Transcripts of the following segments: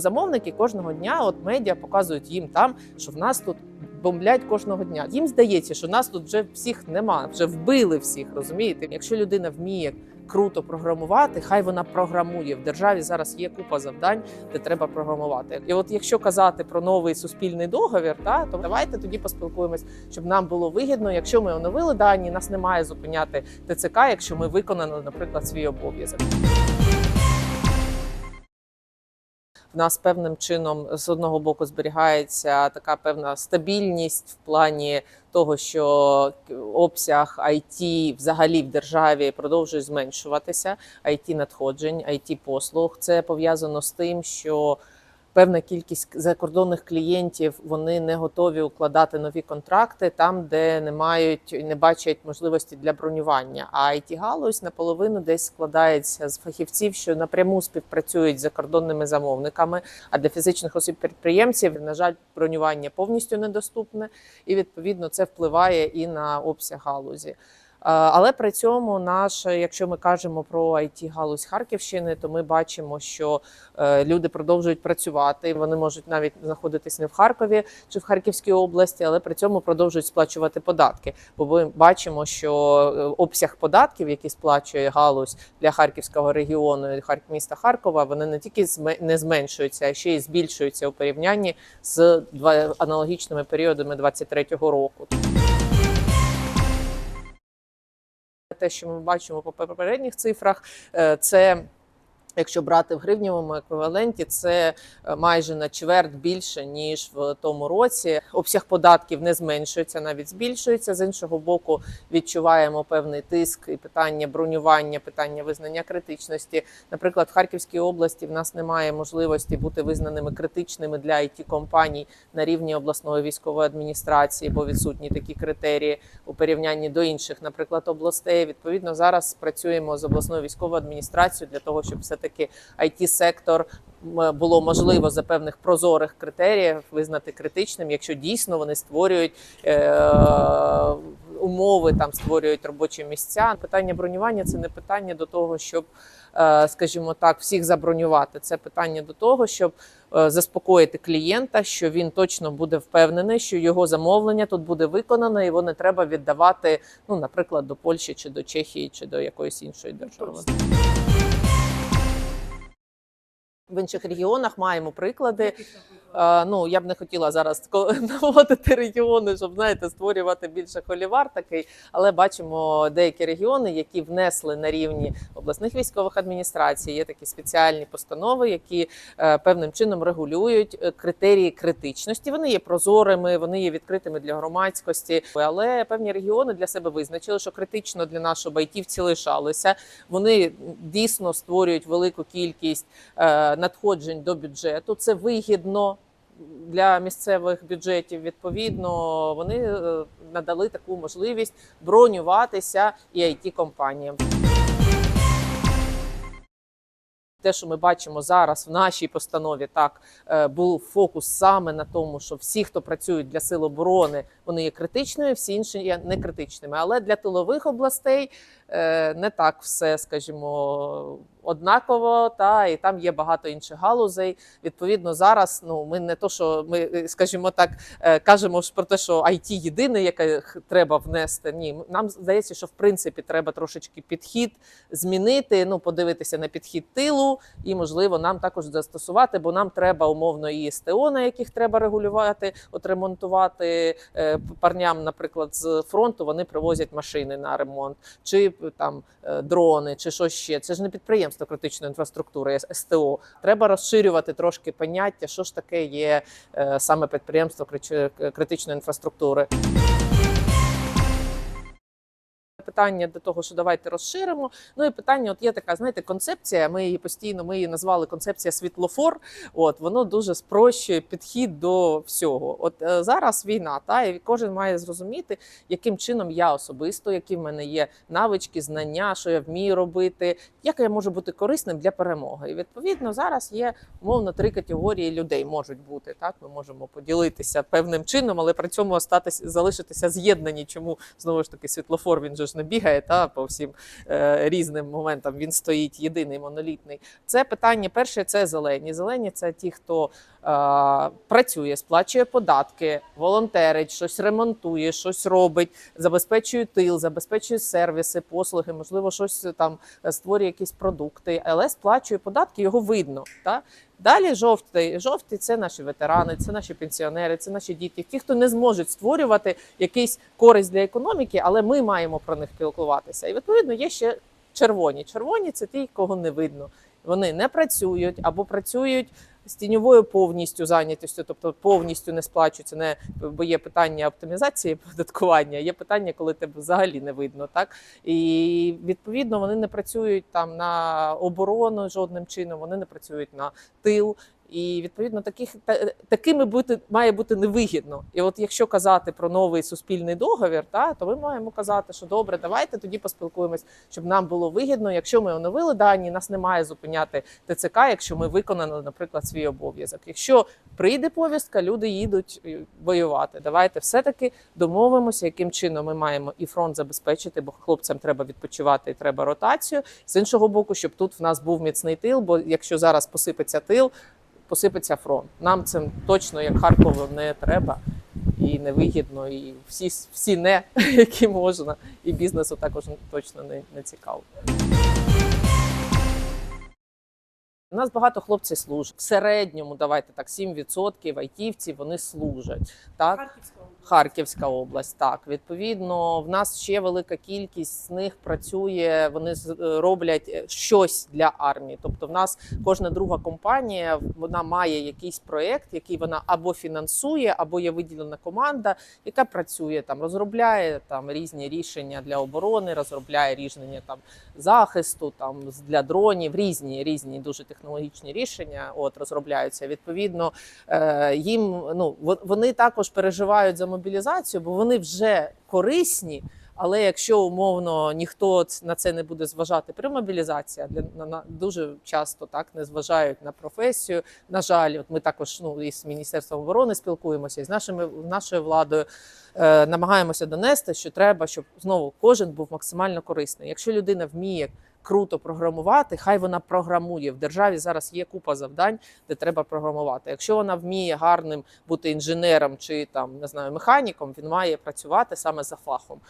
Замовники кожного дня, от медіа показують їм там, що в нас тут бомблять кожного дня. Їм здається, що нас тут вже всіх нема, вже вбили всіх. Розумієте? Якщо людина вміє круто програмувати, хай вона програмує. В державі зараз є купа завдань, де треба програмувати. І от якщо казати про новий суспільний договір, та то давайте тоді поспілкуємось, щоб нам було вигідно. Якщо ми оновили дані, нас не має зупиняти ТЦК, якщо ми виконали, наприклад, свій обов'язок. Нас певним чином з одного боку зберігається така певна стабільність в плані того, що обсяг IT взагалі в державі продовжує зменшуватися. IT надходжень, IT послуг. Це пов'язано з тим, що певна кількість закордонних клієнтів вони не готові укладати нові контракти там, де не мають не бачать можливості для бронювання. А it галузь наполовину десь складається з фахівців, що напряму співпрацюють з закордонними замовниками. А для фізичних осіб підприємців, на жаль, бронювання повністю недоступне, і відповідно це впливає і на обсяг галузі. Е, Але при цьому наш, якщо ми кажемо про it галузь Харківщини, то ми бачимо, що е, люди продовжують працювати. Вони можуть навіть знаходитись не в Харкові чи в Харківській області, але при цьому продовжують сплачувати податки. Бо ми бачимо, що е, обсяг податків, який сплачує галузь для харківського регіону і міста Харкова, вони не тільки не зменшуються, а ще й збільшуються у порівнянні з аналогічними періодами 2023 року. Те, що ми бачимо по попередніх цифрах, е, це. Якщо брати в гривневому еквіваленті, це е, майже на чверть більше ніж в тому році. Обсяг податків не зменшується, навіть збільшується. З іншого боку, відчуваємо певний тиск і питання бронювання, питання визнання критичності. Наприклад, в Харківській області в нас немає можливості бути визнаними критичними для it компаній на рівні обласної військової адміністрації, бо відсутні такі критерії у порівнянні до інших, наприклад, областей. Відповідно, зараз працюємо з обласною військовою адміністрацією для того, щоб все таки it сектор було можливо за певних прозорих критеріїв визнати критичним, якщо дійсно вони створюють е, умови, там створюють робочі місця. Питання бронювання це не питання до того, щоб, е, скажімо так, всіх забронювати. Це питання до того, щоб е, заспокоїти клієнта, що він точно буде впевнений, що його замовлення тут буде виконано, і його не треба віддавати, ну, наприклад, до Польщі чи до Чехії, чи до якоїсь іншої держави. В інших регіонах маємо приклади. Е, Ну я б не хотіла зараз наводити регіони, щоб знаєте, створювати більше холівар такий. Але бачимо деякі регіони, які внесли на рівні обласних військових адміністрацій. Є такі спеціальні постанови, які е, певним чином регулюють е, критерії критичності. Вони є прозорими, вони є відкритими для громадськості. Але певні регіони для себе визначили, що критично для нашого байтівці лишалися. Вони дійсно створюють велику кількість надходжень до бюджету. Це вигідно для місцевих бюджетів. Відповідно, вони е, надали таку можливість бронюватися і it компаніям. Те, що ми бачимо зараз в нашій постанові, так е, був фокус саме на тому, що всі, хто працюють для сил оборони, вони є критичними, всі інші є не критичними. Але для тилових областей е, не так все, скажімо, однаково. Та і там є багато інших галузей. Відповідно, зараз ну ми не то, що ми, е, скажімо так, е, кажемо про те, що IT єдине, яке треба внести. Ні, нам здається, що в принципі треба трошечки підхід змінити. Ну, подивитися на підхід тилу, і можливо нам також застосувати, бо нам треба умовно і СТО, на яких треба регулювати, от ремонтувати Е, парням, наприклад, з фронту вони привозять машини на ремонт, чи там е, дрони, чи що ще. Це ж не підприємство критичної інфраструктури, СТО. Треба розширювати трошки поняття, що ж таке є е, саме підприємство критичної інфраструктури. Питання до того, що давайте розширимо. Ну і питання, от є така, знаєте, концепція. Ми її постійно ми її назвали концепція світлофор. От воно дуже спрощує підхід до всього. От е, зараз війна, та і кожен має зрозуміти, яким чином я особисто, які в мене є навички, знання, що я вмію робити, як я можу бути корисним для перемоги. І відповідно зараз є умовно три категорії людей можуть бути. Так, ми можемо поділитися певним чином, але при цьому остатись залишитися з'єднані. Чому знову ж таки світлофор він же ж не бігає та по всім е, різним моментам. Він стоїть єдиний монолітний. Це питання перше, це зелені. Зелені це ті, хто е, працює, сплачує податки, волонтерить, щось ремонтує, щось робить, забезпечує тил, забезпечує сервіси, послуги, можливо, щось там е, створює якісь продукти, але сплачує податки, його видно. Та? Далі жовтий. Жовтий це наші ветерани, це наші пенсіонери, це наші діти, ті, хто не зможуть створювати якийсь користь для економіки, але ми маємо про них пілкуватися. І відповідно є ще червоні. Червоні це ті, кого не видно. Вони не працюють або працюють з тіньовою повністю зайнятістю, тобто повністю не сплачуються, не бо є питання оптимізації податкування, є питання, коли тебе взагалі не видно, так і відповідно вони не працюють там на оборону жодним чином, вони не працюють на тил. І відповідно таких та, такими бути має бути невигідно. І от якщо казати про новий суспільний договір, та то ми маємо казати, що добре, давайте тоді поспілкуємось, щоб нам було вигідно. Якщо ми оновили дані, нас не має зупиняти ТЦК, якщо ми виконали, наприклад, свій обов'язок. Якщо прийде повістка, люди їдуть е, воювати. Давайте все-таки домовимося, яким чином ми маємо і фронт забезпечити, бо хлопцям треба відпочивати і треба ротацію. З іншого боку, щоб тут в нас був міцний тил, бо якщо зараз посипеться тил, посипеться фронт. Нам цим точно, як Харкову, не треба і невигідно, і всі, всі не, які можна, і бізнесу також точно не, не цікаво. У нас багато хлопців служать. В середньому, давайте так, 7% айтівців вони служать. Так? Харківська область. Харківська область, так відповідно, в нас ще велика кількість з них працює. Вони е, роблять е, щось для армії. Тобто, в нас кожна друга компанія вона має якийсь проект, який вона або фінансує, або є виділена команда, яка працює там, розробляє там різні рішення для оборони, розробляє рішення там захисту, там для дронів, різні різні дуже технологічні рішення. От розробляються. Відповідно, е, їм ну вони також переживають за мобілізацію, бо вони вже корисні. Але якщо умовно ніхто на це не буде зважати при мобілізації, для на, на дуже часто так не зважають на професію. На жаль, от ми також ну із міністерством оборони спілкуємося і з нашими нашою владою. Е, намагаємося донести, що треба, щоб знову кожен був максимально корисний. Якщо людина вміє круто програмувати, хай вона програмує. В державі зараз є купа завдань, де треба програмувати. Якщо вона вміє гарним бути інженером чи там не знаю механіком, він має працювати саме за фахом.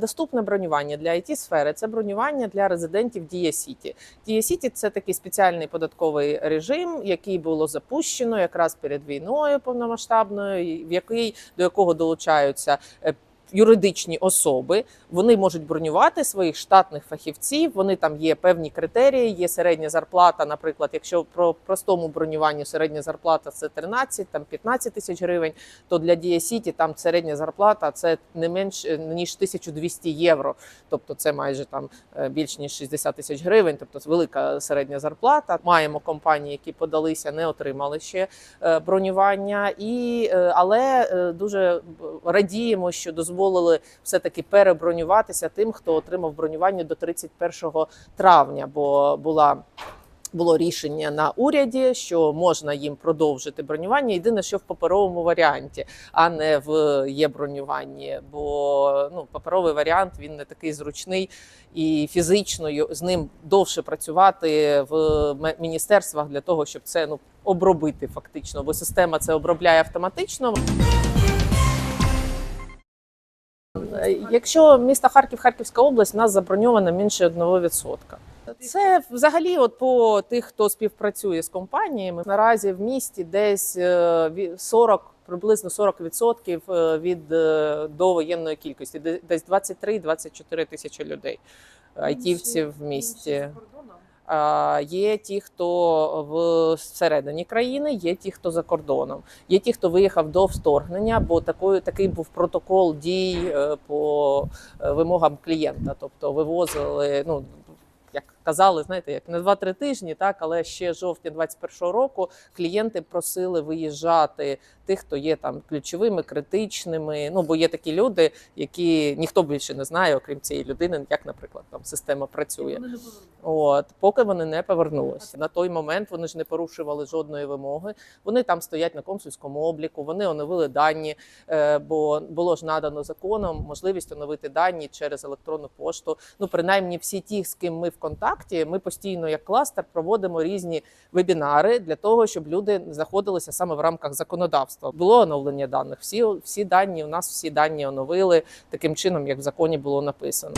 Доступне бронювання для it сфери це бронювання для резидентів Дія Сіті. Дія Сіті це такий спеціальний податковий режим, який було запущено якраз перед війною повномасштабною, в який до якого долучаються. Юридичні особи вони можуть бронювати своїх штатних фахівців. Вони там є певні критерії. Є середня зарплата. Наприклад, якщо про простому бронюванню середня зарплата це 13, там 15 тисяч гривень, то для Дія Сіті там середня зарплата це не менш е, ніж 1200 євро. Тобто це майже там е, більш ніж 60 тисяч гривень. Тобто велика середня зарплата. Маємо компанії, які подалися, не отримали ще е, бронювання, і але дуже радіємо, що дозволили все таки перебронюватися тим, хто отримав бронювання до 31 травня, бо була. Було рішення на уряді, що можна їм продовжити бронювання. Єдине, що в паперовому варіанті, а не в є бронюванні. Бо ну паперовий варіант він не такий зручний і фізично з ним довше працювати в міністерствах для того, щоб це ну обробити фактично, бо система це обробляє автоматично. Е, Якщо місто Харків, Харківська область, у нас заброньовано менше 1%. Це взагалі, от по тих, хто співпрацює з компаніями, наразі в місті десь е, 40, приблизно 40% е, від е, довоєнної кількості, де- десь 23-24 тисячі людей, айтівців в місті. Є ті, хто всередині країни, є ті, хто за кордоном, є ті, хто виїхав до вторгнення, бо такою такий був протокол дій е, по е, вимогам клієнта. Тобто вивозили, ну як казали, знаєте, як на 2-3 тижні, так але ще жовтня 21-го року клієнти просили виїжджати тих, хто є там ключовими, критичними. Ну бо є такі люди, які ніхто більше не знає, окрім цієї людини, як, наприклад, там система працює. От поки вони не повернулися. На той момент вони ж не порушували жодної вимоги. Вони там стоять на консульському обліку. Вони оновили дані, е, бо було ж надано законом можливість оновити дані через електронну пошту. Ну, принаймні, всі ті, з ким ми в контакті, ми постійно як кластер проводимо різні вебінари для того, щоб люди знаходилися саме в рамках законодавства. Було оновлення даних. Всі, всі дані у нас всі дані оновили таким чином, як в законі було написано.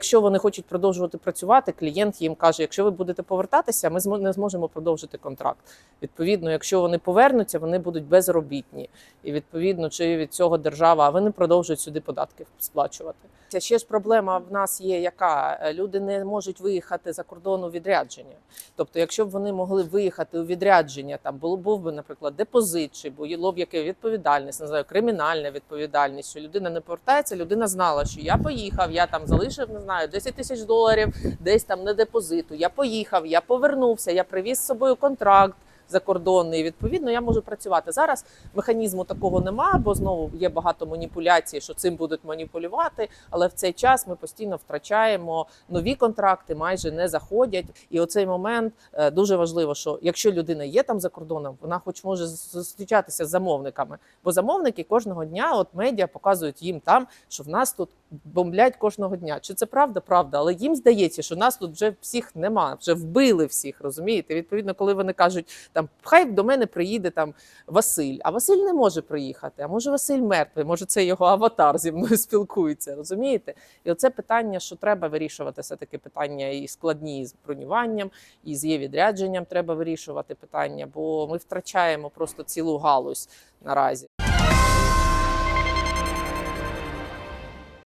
Якщо вони хочуть продовжувати працювати, клієнт їм каже: якщо ви будете повертатися, ми не зможемо продовжити контракт. Відповідно, якщо вони повернуться, вони будуть безробітні. І відповідно, чи від цього держава, а вони продовжують сюди податки сплачувати. Ще ж проблема в нас є, яка Е, люди не можуть виїхати за кордон у відрядження. Тобто, якщо б вони могли виїхати у відрядження, там було був би, наприклад, депозит, чи було б яке відповідальність, не знаю, кримінальна відповідальність, що людина не повертається, людина знала, що я поїхав, я там залишив, не знаю, 10 тисяч доларів, десь там на депозиту. Я поїхав, я повернувся, я привіз з собою контракт. Закордонний, відповідно, я можу працювати зараз. Механізму такого нема, бо знову є багато маніпуляцій, що цим будуть маніпулювати. Але в цей час ми постійно втрачаємо нові контракти, майже не заходять. І оцей момент е, дуже важливо, що якщо людина є там за кордоном, вона хоч може зустрічатися з замовниками. Бо замовники кожного дня, от медіа показують їм там, що в нас тут бомблять кожного дня. Чи це правда? Правда, але їм здається, що нас тут вже всіх нема, вже вбили всіх. Розумієте? Відповідно, коли вони кажуть, там хай до мене приїде там Василь, а Василь не може приїхати. А може Василь мертвий, може це його аватар зі мною спілкується. Розумієте? І оце питання, що треба вирішувати, все таки питання і складні з бронюванням, і з є відрядженням треба вирішувати питання, бо ми втрачаємо просто цілу галузь наразі.